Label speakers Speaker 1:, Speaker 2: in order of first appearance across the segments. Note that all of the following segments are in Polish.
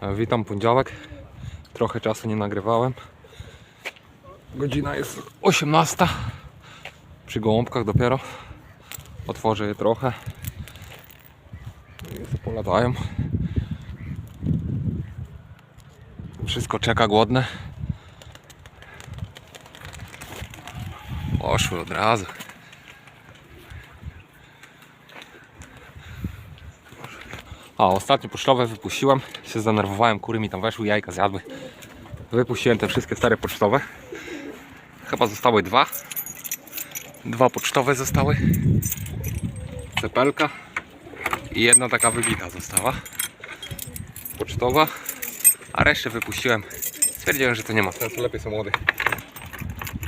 Speaker 1: E, Witam, poniedziałek. Trochę czasu nie nagrywałem. Godzina jest 18. Przy gołąbkach dopiero. Otworzę je trochę. Polatają. Wszystko czeka głodne. Poszły od razu. A ostatnio pocztowe wypuściłem, się zdenerwowałem, kury mi tam weszły, jajka zjadły. Wypuściłem te wszystkie stare pocztowe. Chyba zostały dwa. Dwa pocztowe zostały. Cepelka i jedna taka wybita została. Pocztowa, a resztę wypuściłem. Stwierdziłem, że to nie ma sensu, lepiej są młode.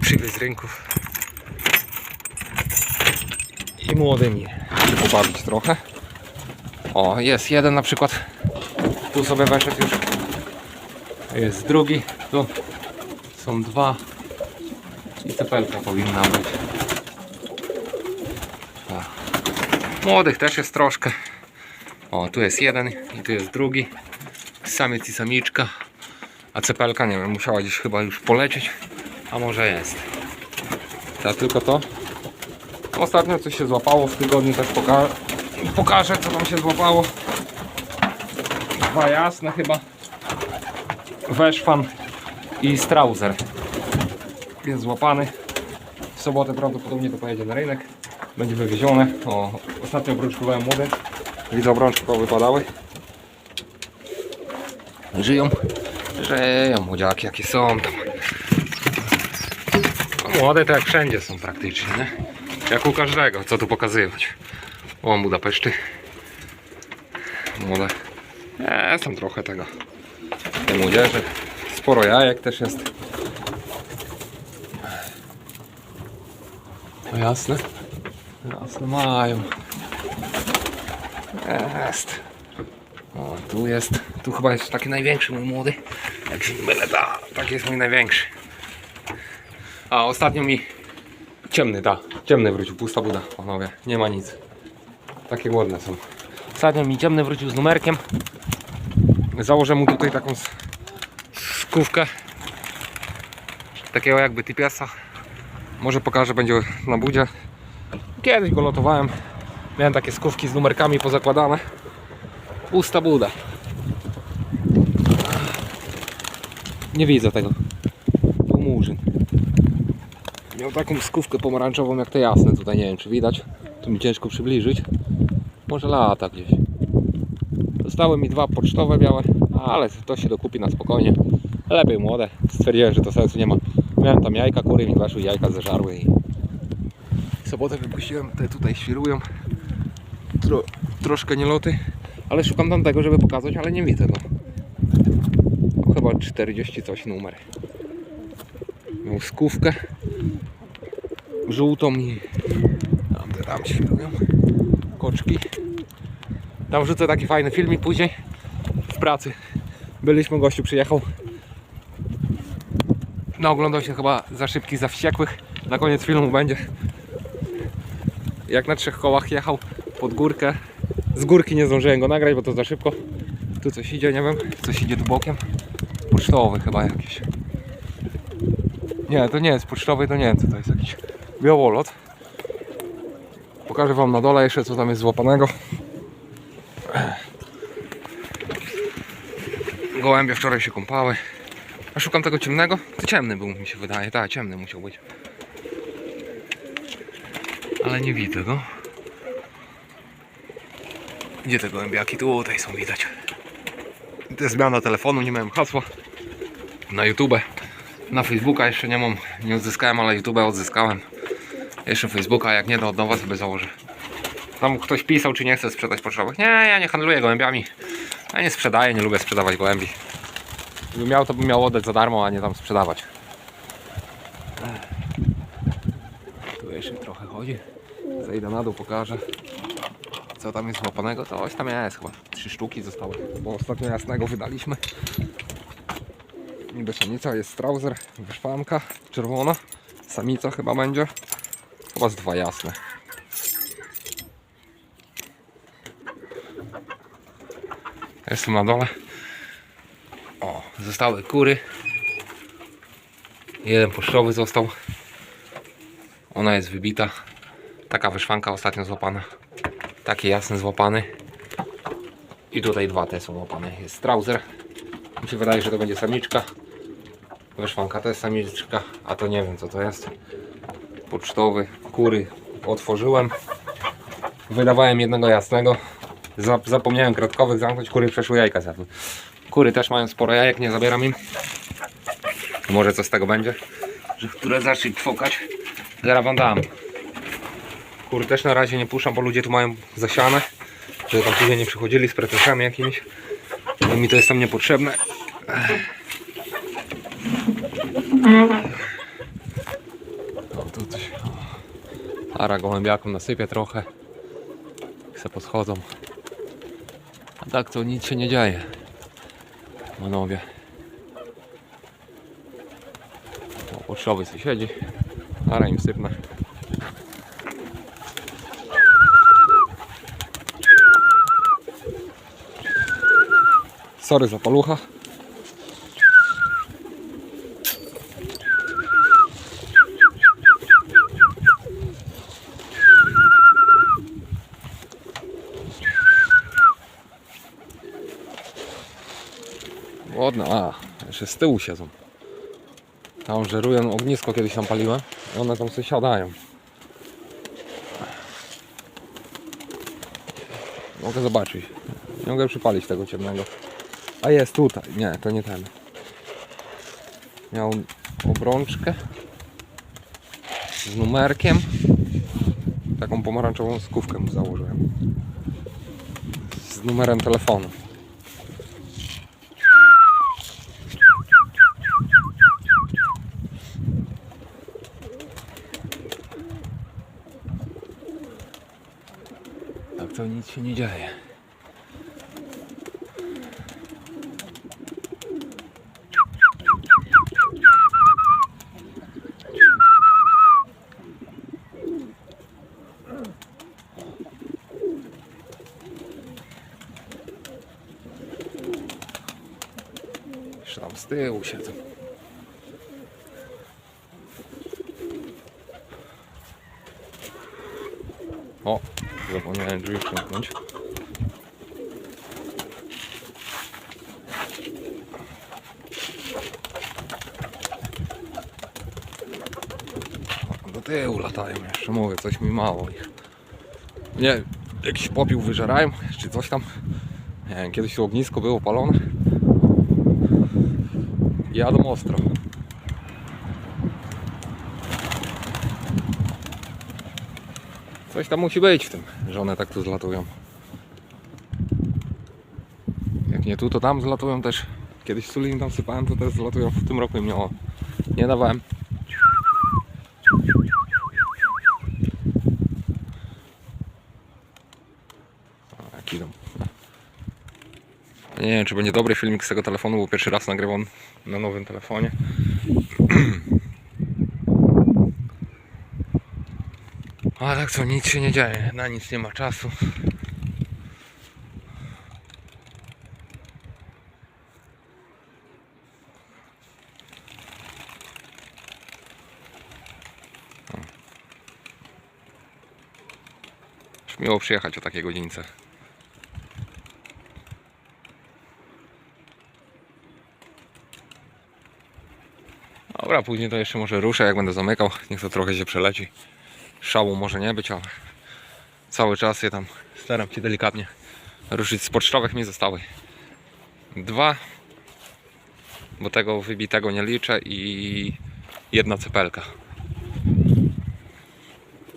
Speaker 1: Przywieźć z rynków. I młodymi się pobawić trochę. O, jest jeden na przykład. Tu sobie weszedł już. Jest drugi. Tu są dwa. I cepelka powinna być. O. Młodych też jest troszkę. O, tu jest jeden i tu jest drugi. Samiec i samiczka. A cepelka, nie wiem, musiała gdzieś chyba już polecieć. A może jest. To tylko to. Ostatnio coś się złapało w tygodniu też poka pokażę co tam się złapało. Dwa jasne chyba. Weszfan i Strauser. Jest złapany. W sobotę prawdopodobnie to pojedzie na rynek. Będzie wywiezione. O, ostatnio obrączkowałem młode. Widzę obrączki wypadały. Żyją. Żyją młodziaki jakie są tam. Młode to jak wszędzie są praktycznie, nie? Jak u każdego, co tu pokazywać. O, Budapeszty. Młode. Jest tam trochę tego. Tej młodzieży. Sporo jajek też jest. No jasne. Jasne mają. Jest. O, tu jest. Tu chyba jest taki największy mój młody. Jak się nie mylę, ta, taki jest mój największy. A ostatnio mi ciemny, ta, ciemny wrócił, pusta buda, panowie, nie ma nic. Takie głodne są. Ostatnio mi ciemny wrócił z numerkiem. Założę mu tutaj taką skówkę. Takiego jakby typiasa. Może pokażę, będzie na budzie. Kiedyś go lotowałem. Miałem takie skówki z numerkami pozakładane. Pusta buda. Nie widzę tego. Tu murzyn. Miał taką skówkę pomarańczową jak te jasne. Tutaj nie wiem czy widać. Tu mi ciężko przybliżyć. Może lata gdzieś. Zostały mi dwa pocztowe białe, ale to się dokupi na spokojnie. Lepiej młode. Stwierdziłem, że to sensu nie ma. Miałem tam jajka, kury mi weszły, jajka zeżarły i w sobotę wypuściłem, te tutaj świrują. Tro, troszkę nieloty, ale szukam tam tego, żeby pokazać, ale nie widzę go. O, chyba 40 coś numer. Miał skówkę żółtą i tam, tam świrują koczki. Tam wrzucę taki fajny filmik później w pracy. Byliśmy, gościu przyjechał. No oglądał się chyba za szybki, za wściekłych. Na koniec filmu będzie. Jak na trzech kołach jechał pod górkę. Z górki nie zdążyłem go nagrać, bo to za szybko. Tu coś idzie, nie wiem. Coś idzie tu bokiem. Pocztowy chyba jakiś. Nie, to nie jest pocztowy, to nie wiem co to jest jakiś białolot. Pokażę wam na dole jeszcze co tam jest złapanego. Gołębie wczoraj się kąpały. A szukam tego ciemnego. To ciemny był mi się wydaje. Tak, ciemny musiał być. Ale nie widzę go. Gdzie te gołębiaki? Tutaj są widać. To jest zmiana telefonu, nie miałem hasła. Na YouTube. Na Facebooka jeszcze nie mam, nie odzyskałem, ale YouTube odzyskałem. Jeszcze Facebooka, jak nie to od nowa sobie założę. Tam ktoś pisał, czy nie chce sprzedać pocztowych. Nie, ja nie handluję gołębiami. Ja nie sprzedaję, nie lubię sprzedawać gołębi. Gdybym miał, to bym miał oddać za darmo, a nie tam sprzedawać. Tu jeszcze trochę chodzi. Zejdę na dół, pokażę. Co tam jest złapanego? To coś tam jest chyba. Trzy sztuki zostały, bo ostatnio jasnego wydaliśmy. Niby samica jest strauser, wyszwanka, czerwona. Samica chyba będzie. Chyba z dwa jasne. Jestem na dole. zostały kury. Jeden puszczowy został. Ona jest wybita. Taka wyszwanka ostatnio złapana. Taki jasny złapany. I tutaj dwa te są łapane. Jest trauzer. Mi się wydaje, że to będzie samiczka. Wyszwanka to jest samiczka, a to nie wiem co to jest. Pocztowy, kury otworzyłem. Wydawałem jednego jasnego. Zap- Zapomniałem kratkowych zamknąć, kury przeszły jajka zjadły. Kury też mają sporo jajek, nie zabieram im. Może co z tego będzie, że które zacznie kwokać. Zaraz wam dam. Też na razie nie puszczam, bo ludzie tu mają zasiane. Żeby tam później nie przychodzili z pretensjami jakimiś. Bo mi to jest tam niepotrzebne. O, tu coś. Ara gołębiakom nasypię trochę. Se poschodzą. A tak to nic się nie dzieje. Panowie. Potrzeby sobie siedzi. Ara im sypnę. Sorry za palucha. Ładne, a, jeszcze z tyłu siedzą. Tam żerują ognisko kiedyś tam paliłem. One tam sobie siadają. Mogę zobaczyć. Nie mogę przypalić tego ciemnego. A jest tutaj. Nie, to nie ten. Miał obrączkę z numerkiem. Taką pomarańczową skówkę mu założyłem. Z numerem telefonu. Tak to nic się nie dzieje. Jeszcze tam z tyłu siedzą. O, zapomniałem drzwi przymknąć. Do tyłu latają jeszcze, mówię, coś mi mało ich. Nie, jakiś popiół wyżerają, czy coś tam. Nie wiem, kiedyś tu ognisko było palone. Jadą ostro. Coś tam musi być w tym, że one tak tu zlatują. Jak nie tu, to tam zlatują też. Kiedyś suli im tam sypałem, to też zlatują. W tym roku im nie, nie dawałem. O, jak idą. Nie wiem, czy będzie dobry filmik z tego telefonu, bo pierwszy raz nagrywam na nowym telefonie. Ale tak co, nic się nie dzieje, na nic nie ma czasu. Miło przyjechać o takiej godzince. Dobra, później to jeszcze może ruszę, jak będę zamykał. Niech to trochę się przeleci. Szału może nie być, ale cały czas je tam staram się delikatnie ruszyć. Z pocztowych mi zostały dwa, bo tego wybitego nie liczę i jedna cepelka.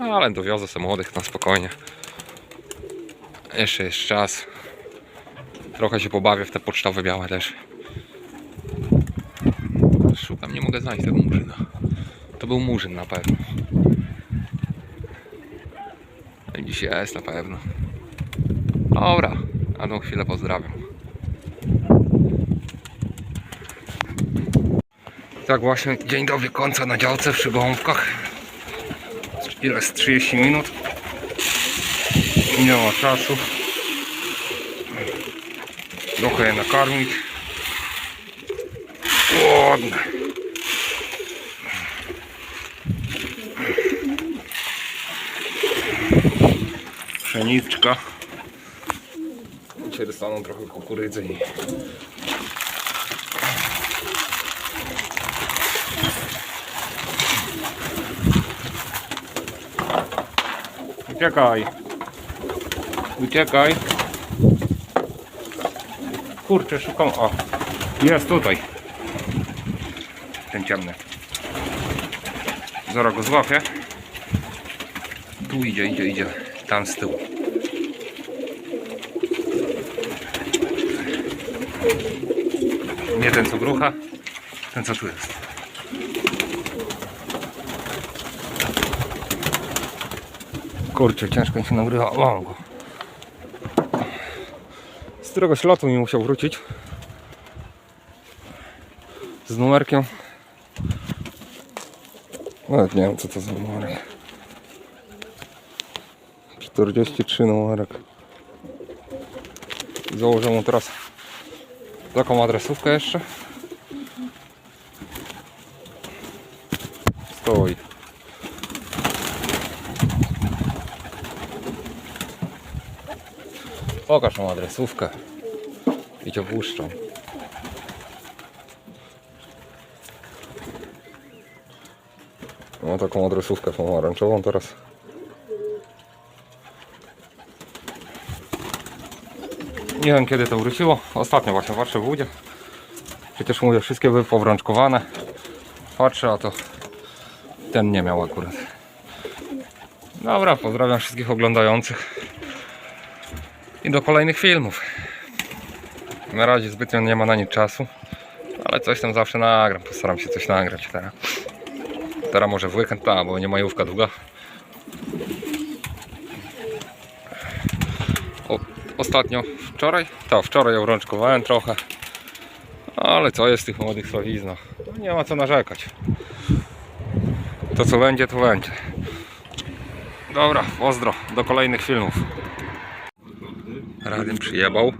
Speaker 1: Ale dowiozę sobie młodych na spokojnie. Jeszcze jest czas. Trochę się pobawię w te pocztowe białe też. Szukam, nie mogę znaleźć tego murzyna. To był murzyn na pewno. Dziś jest na pewno. Dobra, a tą chwilę pozdrawiam. Tak właśnie dzień dobry końca na działce w Szybąbkach. Ile jest 30 minut. Ma czasu. Trochę je nakarmić. Ładne. Pszeniczka. Dzisiaj dostaną trochę kukurydzy i Uciekaj. Uciekaj. Kurczę, szukam. O, jest tutaj. Ten ciemny. Zaraz go złapię. Tu idzie, idzie, idzie. Tam z tyłu. Nie ten co grucha, ten co tu jest. Kurczę, ciężko mi się nagrywa. Mam go. Z któregoś lotu mi musiał wrócić. Z numerkiem. Nawet nie wiem co to za numerek. 43 numerek. Założę mu teraz taką adresówkę jeszcze. Stoi. Pokaż tą adresówkę. I cię opuszczą. Mam taką adresówkę pomarańczową teraz. Nie wiem kiedy to wróciło. Ostatnio właśnie patrzę w łudzie. Przecież mówię, wszystkie były powrączkowane. Patrzę, a to ten nie miał akurat. Dobra, pozdrawiam wszystkich oglądających i do kolejnych filmów. Na razie zbytnio nie ma na nic czasu, ale coś tam zawsze nagram. Postaram się coś nagrać teraz. Teraz może w weekend, ta, bo nie majówka długa. O, ostatnio, wczoraj? Tak, wczoraj obrączkowałem trochę. Ale co jest w tych młodych sławiznach? Nie ma co narzekać. To co będzie, to będzie. Dobra, pozdro, do kolejnych filmów. Radym przyjebał.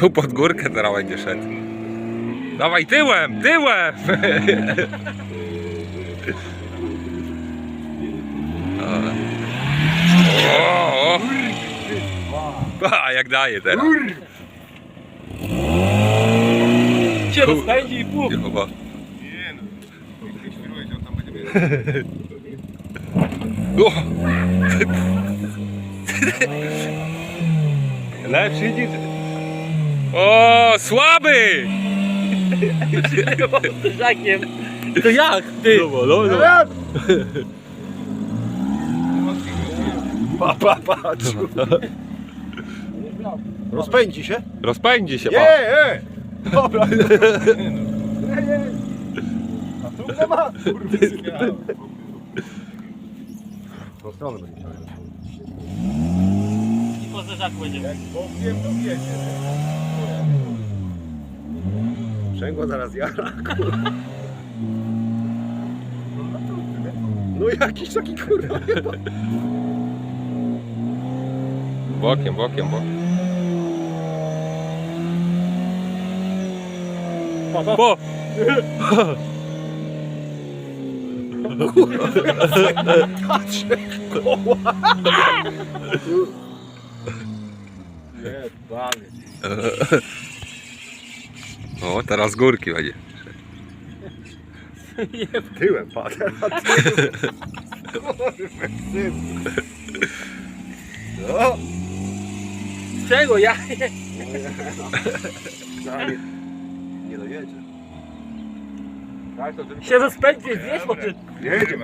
Speaker 1: Tu pod górkę teraz będzie szedł. Dawaj tyłem, tyłem! o, o. A, jak daje teraz.
Speaker 2: Cię rozpędzi i pół.
Speaker 1: Chyba. O,
Speaker 2: Lepszy niż...
Speaker 1: o, słaby!
Speaker 2: Żakiem. To jak? Ty. No, no, no.
Speaker 3: Pa, pa, patrz. Rozpędzi się?
Speaker 1: Rozpędzi się
Speaker 3: Nie,
Speaker 1: pan.
Speaker 3: nie. Dobra. Nie, nie. A tu nie ma. Kurwa, Tą stronę będzie chciał.
Speaker 2: I po zderzaku będziemy.
Speaker 3: Bo wiem, to wiecie. Sprzęgło zaraz jara, kurwa. No jakiś taki kurwa.
Speaker 1: Bokiem, bokiem, bokiem. Bo!
Speaker 3: Patrz, koła. Nie, bawię.
Speaker 1: O, teraz górki będzie.
Speaker 3: Tyłem patrz. Kurwa, syn. No.
Speaker 2: Z czego ja?
Speaker 3: Nie, nie dojedzie.
Speaker 2: Się rozpędzi, wiesz, bo ty...
Speaker 3: Jedzie,